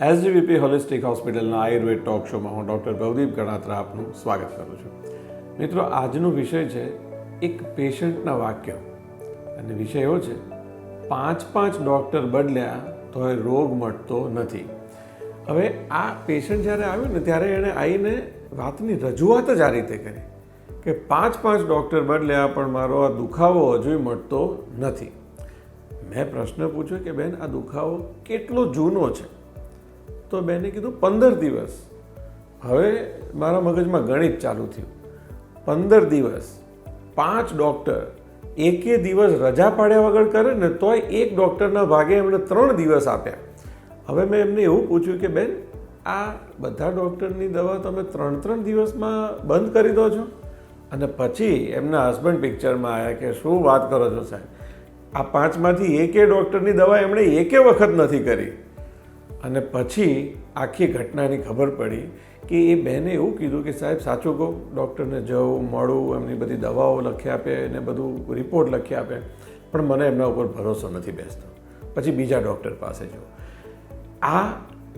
SGVP holistic હોસ્પિટલના Ayurveda talk શોમાં હું ડૉક્ટર ભવદીપ ગણાત્રા આપનું સ્વાગત કરું છું. મિત્રો, આજનો વિષય છે એક પેશન્ટના વાક્ય. અને વિષય એવો છે, પાંચ પાંચ ડૉક્ટર બદલ્યા તો એ રોગ મટતો નથી. હવે આ પેશન્ટ જ્યારે આવ્યો ને, ત્યારે એણે આવીને વાતની રજૂઆત જ આ રીતે કરી કે પાંચ પાંચ ડૉક્ટર બદલ્યા, પણ મારો આ દુખાવો હજુય મટતો નથી. મેં પ્રશ્ન પૂછ્યો કે બેન, આ દુખાવો કેટલો જૂનો છે? તો બેને કીધું પંદર દિવસ. હવે મારા મગજમાં ગણિત ચાલુ થયું. પંદર દિવસ. પાંચ ડૉક્ટર એકે દિવસ રજા પાડ્યા વગર કરે ને તોય એક ડૉક્ટરના ભાગે એમણે ત્રણ દિવસ આપ્યા. હવે મેં એમને એવું પૂછ્યું કે, બેન, આ બધા ડૉક્ટરની દવા તમે ત્રણ ત્રણ દિવસમાં બંધ કરી દો છો? અને પછી એમના હસબન્ડ પિક્ચરમાં આવ્યા કે, શું વાત કરો છો સાહેબ? આ પાંચમાંથી એકે ડૉક્ટરની દવા એમણે એકે વખત નથી કરી. અને પછી આખી ઘટનાની ખબર પડી કે એ બેને એવું કીધું કે સાહેબ, સાચું કહું? ડૉક્ટરને જવું મળું એમની બધી દવાઓ લખી આપે અને બધું રિપોર્ટ લખી આપે. પણ મને એમના ઉપર ભરોસો નથી બેસતો. પછી બીજા ડૉક્ટર પાસે જવું આ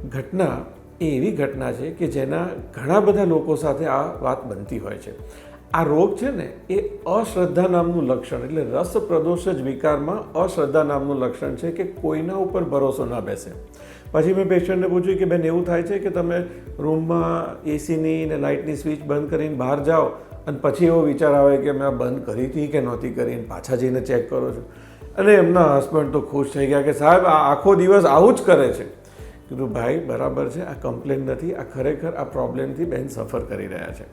ઘટના એ એવી ઘટના છે કે જેના ઘણા બધા લોકો સાથે આ વાત બનતી હોય છે. આ રોગ છે ને, એ અશ્રદ્ધા નામનું લક્ષણ, એટલે રસ જ વિકારમાં અશ્રદ્ધા નામનું લક્ષણ છે કે કોઈના ઉપર ભરોસો ના બેસે. પછી મેં પેશન્ટને પૂછ્યું કે બેન, એવું થાય છે કે તમે રૂમમાં એસીની ને લાઇટની સ્વિચ બંધ કરીને બહાર જાઓ અને પછી એવો વિચાર આવે કે મેં આ બંધ કરી હતી કે નહોતી કરીને પાછા જઈને ચેક કરો છો? અને એમના હસબન્ડ તો ખુશ થઈ ગયા કે સાહેબ, આ આખો દિવસ આવું જ કરે છે. કીધું, ભાઈ, બરાબર છે, આ કમ્પ્લેન નથી, આ ખરેખર આ પ્રોબ્લેમથી બેન સફર કરી રહ્યા છે.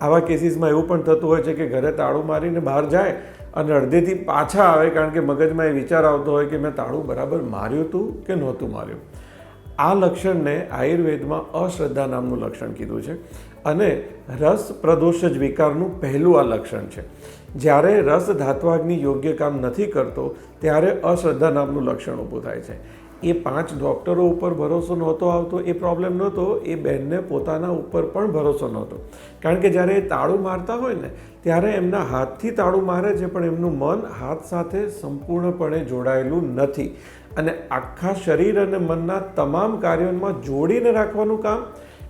આવા કેસીસમાં એવું પણ થતું હોય છે કે ઘરે તાળું મારીને બહાર જાય અને અડધેથી પાછા આવે કારણ કે મગજમાં એ વિચાર આવતો હોય કે મેં તાળું બરાબર માર્યું હતું કે નહોતું માર્યું. આ લક્ષણને આયુર્વેદમાં અશ્રદ્ધા નામનું લક્ષણ કીધું છે અને રસ પ્રદોષજ વિકારનું પહેલું આ લક્ષણ છે. જ્યારે રસ ધાત્વાગ્નિ યોગ્ય કામ નથી કરતો, ત્યારે અશ્રદ્ધા નામનું લક્ષણ ઊભું થાય છે. એ પાંચ ડૉક્ટરો ઉપર ભરોસો નહોતો આવતો, એ પ્રોબ્લેમ નહોતો, એ બહેનને પોતાના ઉપર પણ ભરોસો નહોતો. કારણ કે જ્યારે એ તાળું મારતા હોય ને, ત્યારે એમના હાથથી તાળું મારે છે, પણ એમનું મન હાથ સાથે સંપૂર્ણપણે જોડાયેલું નથી. અને આખા શરીર અને મનના તમામ કાર્યોમાં જોડીને રાખવાનું કામ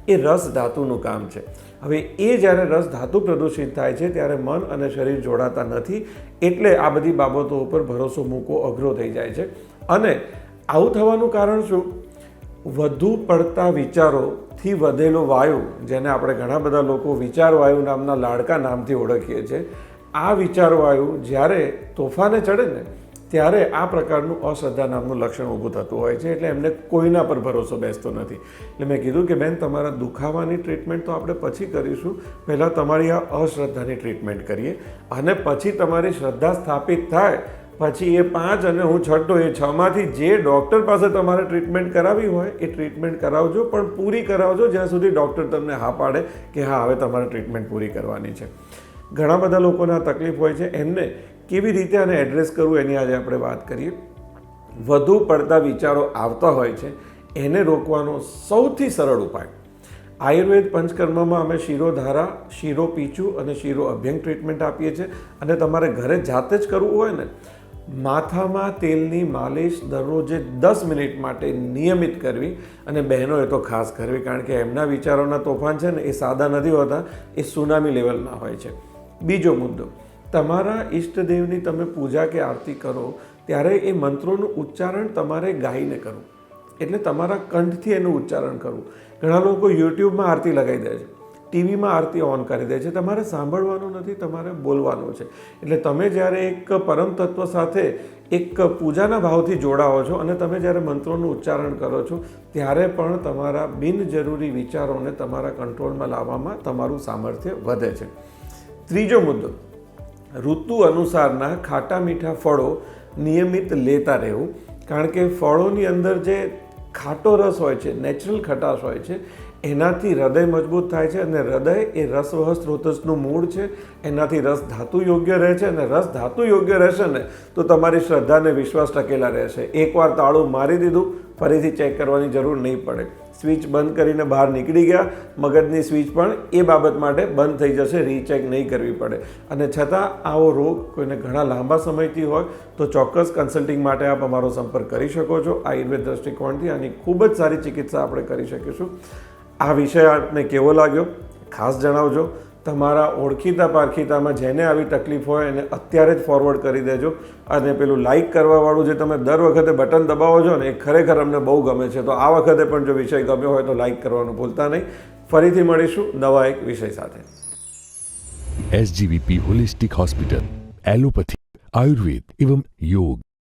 એ રસ ધાતુનું કામ છે. હવે એ જ્યારે રસ ધાતુ પ્રદૂષિત થાય છે, ત્યારે મન અને શરીર જોડાતા નથી, એટલે આ બધી બાબતો ઉપર ભરોસો મૂકવો અઘરો થઈ જાય છે. અને આવું થવાનું કારણ શું? વધુ પડતા વિચારોથી વધેલો વાયુ, જેને આપણે ઘણા બધા લોકો વિચાર વાયુ નામના લાડકા નામથી ઓળખીએ છીએ, આ વિચાર વાયુ જ્યારે તોફાને ચડે ને ત્યારે આ પ્રકારનું અશ્રદ્ધા નામનું લક્ષણ ઊભું થતું હોય છે એટલે એમને કોઈના પર ભરોસો બેસતો નથી. એટલે મેં કીધું કે બેન, તમારા દુખાવાની ટ્રીટમેન્ટ તો આપણે પછી કરીશું. પહેલાં તમારી આ અશ્રદ્ધાની ટ્રીટમેન્ટ કરીએ અને પછી તમારી શ્રદ્ધા સ્થાપિત થાય, પછી એ પાંચ અને હું છઠ્ઠો, એ છમાંથી જે ડૉક્ટર પાસે તમારે ટ્રીટમેન્ટ કરાવી હોય એ ટ્રીટમેન્ટ કરાવજો, પણ પૂરી કરાવજો જ્યાં સુધી ડૉક્ટર તમને હા પાડે કે હા, હવે તમારે ટ્રીટમેન્ટ પૂરી કરવાની છે. ઘણા બધા લોકોને આ તકલીફ હોય છે. એમને કેવી રીતે આને એડ્રેસ કરવું એની આજે આપણે વાત કરીએ. વધુ પડતા વિચારો આવતા હોય છે, એને રોકવાનો સૌથી સરળ ઉપાય. આયુર્વેદ પંચકર્મમાં અમે શિરોધારા, શિરો પીચું અને શિરો અભ્યંગ ટ્રીટમેન્ટ આપીએ છીએ અને તમારે ઘરે જાતે જ કરવું હોય ને, માથામાં તેલની માલિશ દરરોજે દસ મિનિટ માટે નિયમિત કરવી અને બહેનોએ તો ખાસ કરવી, કારણ કે એમના વિચારોના તોફાન છે ને એ સાદા નથી હોતા, એ સુનામી લેવલના હોય છે. બીજો મુદ્દો તમારા ઈષ્ટદેવની તમે પૂજા કે આરતી કરો, ત્યારે એ મંત્રોનું ઉચ્ચારણ તમારે ગાઈને કરવું. એટલે તમારા કંઠથી એનું ઉચ્ચારણ કરવું. ઘણા લોકો યુટ્યુબમાં આરતી લગાવી દે છે, ટીવીમાં આરતી ઓન કરી દે છે. તમારે સાંભળવાનું નથી, તમારે બોલવાનું છે. એટલે તમે જ્યારે એક પરમ તત્વ સાથે એક પૂજાના ભાવથી જોડાઓ છો અને તમે જ્યારે મંત્રોનું ઉચ્ચારણ કરો છો, ત્યારે પણ તમારા બિનજરૂરી વિચારોને તમારા કંટ્રોલમાં લાવવામાં તમારું સામર્થ્ય વધે છે. ત્રીજો મુદ્દો ઋતુ અનુસારના ખાટા મીઠા ફળો નિયમિત લેતા રહેવું. કારણ કે ફળોની અંદર જે ખાટો રસ હોય છે, નેચરલ ખટાશ હોય છે, એનાથી હૃદય મજબૂત થાય છે અને હૃદય એ રસવહ સ્ત્રોતસનું મૂળ છે. એનાથી રસ ધાતુ યોગ્ય રહે છે અને રસ ધાતુ યોગ્ય રહેશે ને તો તમારી શ્રદ્ધાને વિશ્વાસ ટકેલા રહેશે. એકવાર તાળું મારી દીધું, ફરીથી ચેક કરવાની જરૂર નહીં પડે. સ્વિચ બંધ કરીને બહાર નીકળી ગયા. મગજની સ્વિચ પણ એ બાબત માટે બંધ થઈ જશે. રીચેક નહીં કરવી પડે. અને છતાં આવો રોગ કોઈને ઘણા લાંબા સમયથી હોય તો ચોક્કસ કન્સલ્ટિંગ માટે આપ અમારો સંપર્ક કરી શકો છો. આયુર્વેદ દ્રષ્ટિકોણથી આની ખૂબ જ સારી ચિકિત્સા આપણે કરી શકીશું. આ વિષય આપને કેવો લાગ્યો? ખાસ જણાવજો. તમારા ઓળખીતા પારખીતામાં જેને આવી તકલીફ હોય એને અત્યારે જ ફોરવર્ડ કરી દેજો. અને પેલું લાઇક કરવાવાળું જે તમે દર વખતે બટન દબાવો છો ને, એ ખરેખર અમને બહુ ગમે છે. તો આ વખતે પણ જો વિષય ગમ્યો હોય તો લાઇક કરવાનું ભૂલતા નહીં. ફરીથી મળીશું નવા એક વિષય સાથે. SGVP holistic hospital allopathy Ayurveda એવં યોગ